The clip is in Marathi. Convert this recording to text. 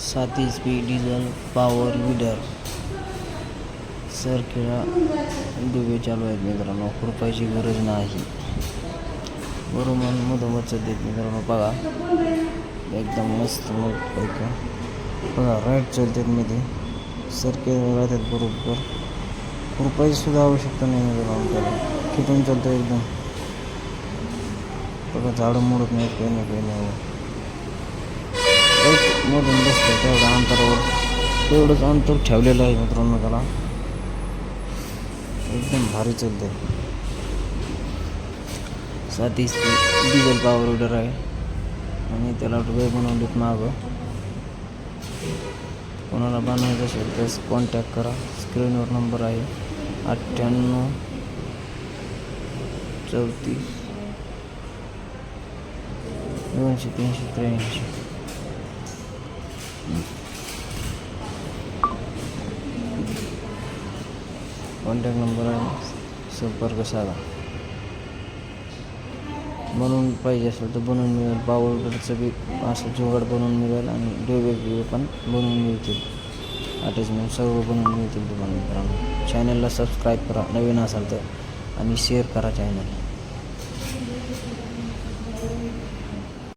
सात H P diesel power weeder. सरखेळा डुबे चालू आहेत मित्रांनो. खुरपायची गरज नाही. बरोबर मधोमध देत मित्रांनो. बघा. एकदम मस्त मग बघा राईट चालतात मध्ये. सरके राहतात बरोबर. खुरपायची सुद्धा आवश्यकता नाही मित्रांनो त्याला खिटून चालतं एकदम. बघा झाडं मोडत नाहीत काही नाही काही नाही. मधून बसतो तेवढ्या अंतरावर. तेवढंच अंतर ठेवलेलं आहे मित्रांनो त्याला. एकदम भारी चालते सात एच डिझेल पॉवर विडर आहे. आणि त्याला डबे बनवलेत मागं. कोणाला बनवायचं असेल तर कॉन्टॅक्ट करा. स्क्रीनवर नंबर आहे. अठ्ठ्याण्णव चौतीस. दोनशे तीनशे त्र्याऐंशी. कॉन्टॅक्ट नंबर आहे. संपर्क साधा. बनवून पाहिजे असेल तर बनवून मिळेल. पावडरचं बी असं जुगाड बनवून मिळेल आणि डोबे बिबे पण बनवून मिळतील. अटॅचमेंट सर्व बनवून मिळतील तुम्हाला मित्रांनो. चॅनलला सबस्क्राईब करा. नवीन असाल तर. आणि शेअर करा चॅनल